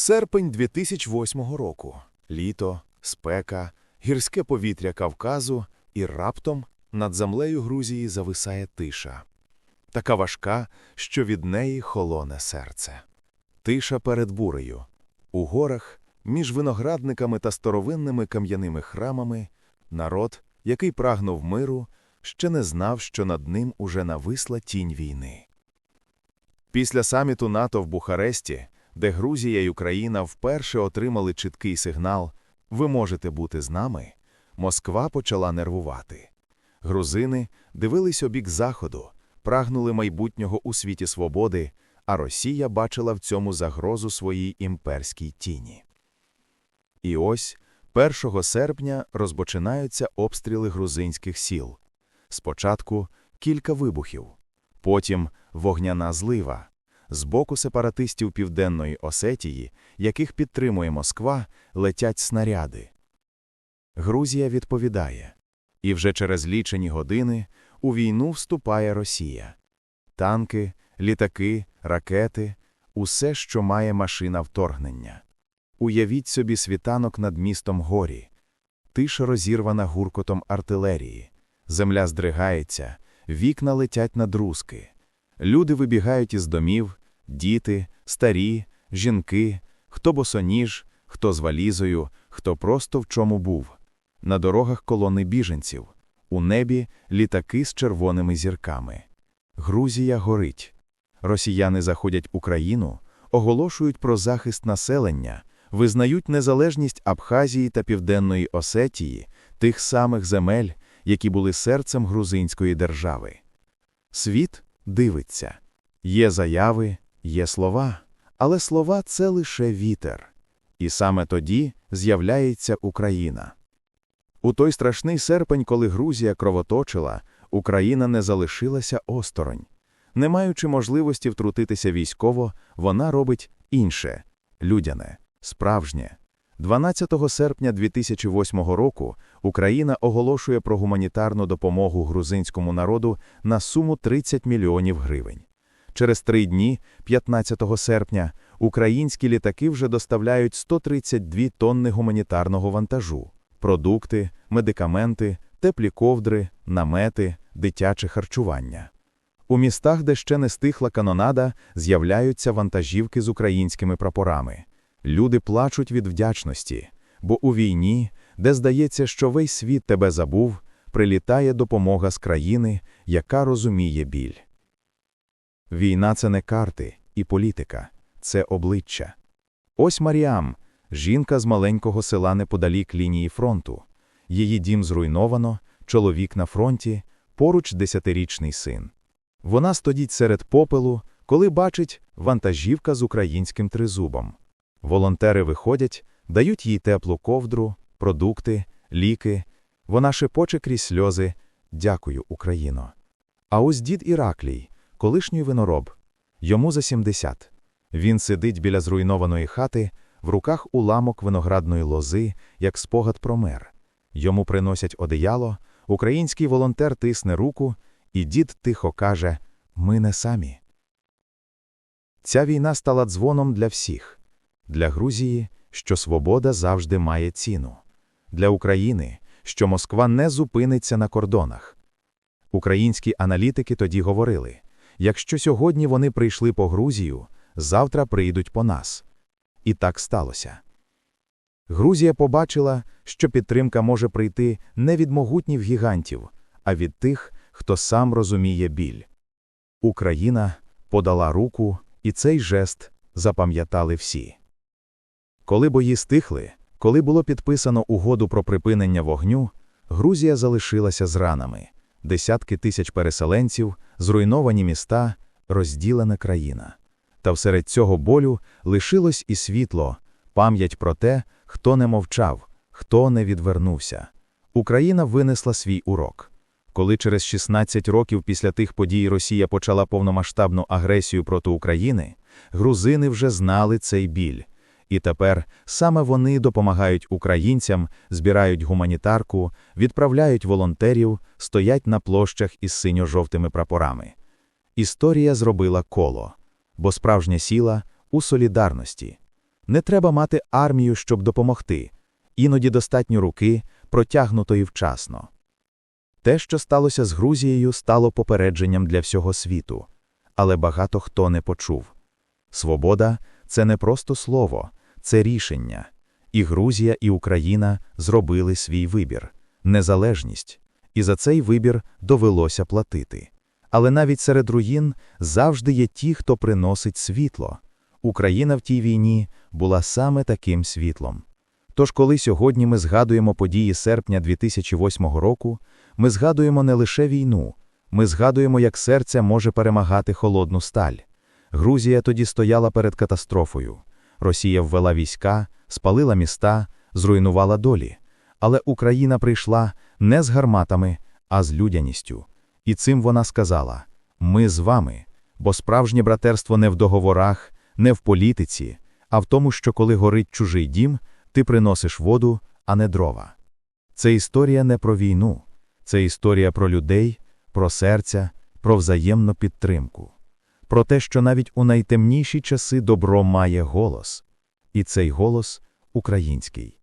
Серпень 2008 року. Літо, спека, гірське повітря Кавказу, і раптом над землею Грузії зависає тиша. Така важка, що від неї холоне серце. Тиша перед бурею. У горах, між виноградниками та старовинними кам'яними храмами, народ, який прагнув миру, ще не знав, що над ним уже нависла тінь війни. Після саміту НАТО в Бухаресті, де Грузія і Україна вперше отримали чіткий сигнал «Ви можете бути з нами», Москва почала нервувати. Грузини дивились у бік Заходу, прагнули майбутнього у світі свободи, а Росія бачила в цьому загрозу своїй імперській тіні. І ось 1 серпня розпочинаються обстріли грузинських сіл. Спочатку кілька вибухів, потім вогняна злива. З боку сепаратистів Південної Осетії, яких підтримує Москва, летять снаряди. Грузія відповідає. І вже через лічені години у війну вступає Росія. Танки, літаки, ракети – усе, що має машина вторгнення. Уявіть собі світанок над містом горі. Тиша розірвана гуркотом артилерії. Земля здригається, вікна летять на друзки. Люди вибігають із домів, діти, старі, жінки, хто босоніж, хто з валізою, хто просто в чому був. На дорогах колони біженців, у небі літаки з червоними зірками. Грузія горить. Росіяни заходять Україну, оголошують про захист населення, визнають незалежність Абхазії та Південної Осетії, тих самих земель, які були серцем грузинської держави. Світ дивиться. Є заяви, є слова, але слова це лише вітер. І саме тоді з'являється Україна. У той страшний серпень, коли Грузія кровоточила, Україна не залишилася осторонь. Не маючи можливості втрутитися військово, вона робить інше людяне, справжнє. 12 серпня 2008 року Україна оголошує про гуманітарну допомогу грузинському народу на суму 30 мільйонів гривень. Через три дні, 15 серпня, українські літаки вже доставляють 132 тонни гуманітарного вантажу, продукти, медикаменти, теплі ковдри, намети, дитяче харчування. У містах, де ще не стихла канонада, з'являються вантажівки з українськими прапорами. Люди плачуть від вдячності, бо у війні, де здається, що весь світ тебе забув, прилітає допомога з країни, яка розуміє біль. Війна це не карти і політика, це обличчя. Ось Маріам, жінка з маленького села неподалік лінії фронту. Її дім зруйновано, чоловік на фронті, поруч десятирічний син. Вона стоїть серед попелу, коли бачить вантажівка з українським тризубом. Волонтери виходять, дають їй теплу ковдру, продукти, ліки. Вона шепоче крізь сльози Дякую, Україно. А ось дід Іраклій, колишній винороб. Йому за 70. Він сидить біля зруйнованої хати, в руках уламок виноградної лози, як спогад про мер. Йому приносять одеяло, український волонтер тисне руку, і дід тихо каже Ми не самі. Ця війна стала дзвоном для всіх для Грузії, що свобода завжди має ціну, для України, що Москва не зупиниться на кордонах. Українські аналітики тоді говорили якщо сьогодні вони прийшли по Грузію, завтра прийдуть по нас. І так сталося. Грузія побачила, що підтримка може прийти не від могутніх гігантів, а від тих, хто сам розуміє біль. Україна подала руку, і цей жест запам'ятали всі. Коли бої стихли, коли було підписано угоду про припинення вогню, Грузія залишилася з ранами, десятки тисяч переселенців, зруйновані міста, розділена країна. Та всеред цього болю лишилось і світло, пам'ять про те, хто не мовчав, хто не відвернувся. Україна винесла свій урок. Коли через 16 років після тих подій Росія почала повномасштабну агресію проти України, грузини вже знали цей біль. І тепер саме вони допомагають українцям, збирають гуманітарку, відправляють волонтерів, стоять на площах із синьо-жовтими прапорами. Історія зробила коло, бо справжня сила у солідарності. Не треба мати армію, щоб допомогти. Іноді достатньо руки, протягнутої вчасно. Те, що сталося з Грузією, стало попередженням для всього світу, але багато хто не почув. Свобода це не просто слово, це рішення. І Грузія, і Україна зробили свій вибір незалежність, і за цей вибір довелося платити. Але навіть серед руїн завжди є ті, хто приносить світло. Україна в тій війні була саме таким світлом. Тож, коли сьогодні ми згадуємо події серпня 2008 року, ми згадуємо не лише війну, ми згадуємо, як серця може перемагати холодну сталь. Грузія тоді стояла перед катастрофою. Росія ввела війська, спалила міста, зруйнувала долі. Але Україна прийшла не з гарматами, а з людяністю. І цим вона сказала: Ми з вами, бо справжнє братерство не в договорах, не в політиці, а в тому, що коли горить чужий дім, ти приносиш воду, а не дрова. Це історія не про війну, це історія про людей, про серця, про взаємну підтримку, про те, що навіть у найтемніші часи добро має голос, і цей голос український.